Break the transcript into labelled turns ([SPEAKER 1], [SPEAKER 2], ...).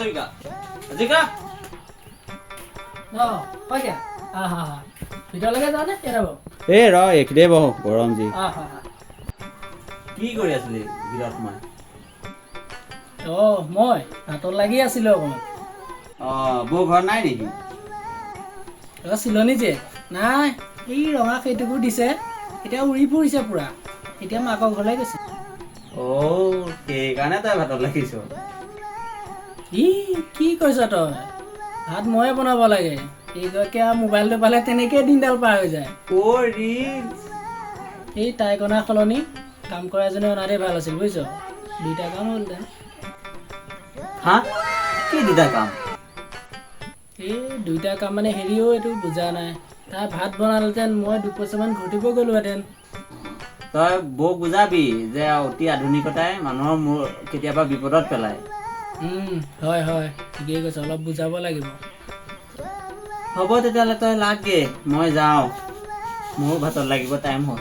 [SPEAKER 1] হাজৰিকা হাজৰিকা
[SPEAKER 2] অঁ হয় দিয়া আহ হা হা ভিতৰলৈকে যাওঁনে কেইটা বাৰু
[SPEAKER 1] এই ৰ এইখিনিয়ে বহো গৰম যি
[SPEAKER 2] আহ হা হা
[SPEAKER 1] কি কৰি আছিলি ভিতৰত সোমাই
[SPEAKER 2] অঁ মই হাতত লাগি আছিলোঁ অকণমান
[SPEAKER 1] অঁ বৌ ঘৰত নাই নেকি
[SPEAKER 2] অঁ চিলনী যে নাই এই ৰঙা সেইটোকো দিছে এতিয়া উৰি ফুৰিছে পূৰা এতিয়া মাকৰ ঘৰলৈ গৈছে
[SPEAKER 1] অ' সেইকাৰণে তই ভাতত লাগিছ
[SPEAKER 2] ই কি কৈছ তই? ভাত ময়ে বনাব লাগে। এইগৰাকী আৰু মোবাইলটো পালে তেনেকেই দিনডাল পাৰ হৈ যায়।
[SPEAKER 1] অ' ৰিলছ
[SPEAKER 2] এই তাইক অনা সলনি কাম কৰা এজনী অনাতেই ভালো আছিল বুজিছ? দুইটা কাম হ'লহেঁতেন
[SPEAKER 1] হা? কি দুটা কাম?
[SPEAKER 2] এই দুইটা কাম মানে হেৰিও এইটো বুজা নাই। তাই ভাত বনালেহেঁতেন মই দুপইচামান ঘটিব গ'লোহেঁতেন।
[SPEAKER 1] তই বৌক বুজাবি যে অতি আধুনিকতাই মানুহৰ মূৰ কেতিয়াবা বিপদত পেলায়।
[SPEAKER 2] হয় হয়। ঠিকেই কৈছে অলপ বুজাব লাগিব।
[SPEAKER 1] হ'ব তেতিয়াহ'লে তই লাগগে মই যাওঁ। মোৰো ভাতত লাগিব টাইম হ'ল।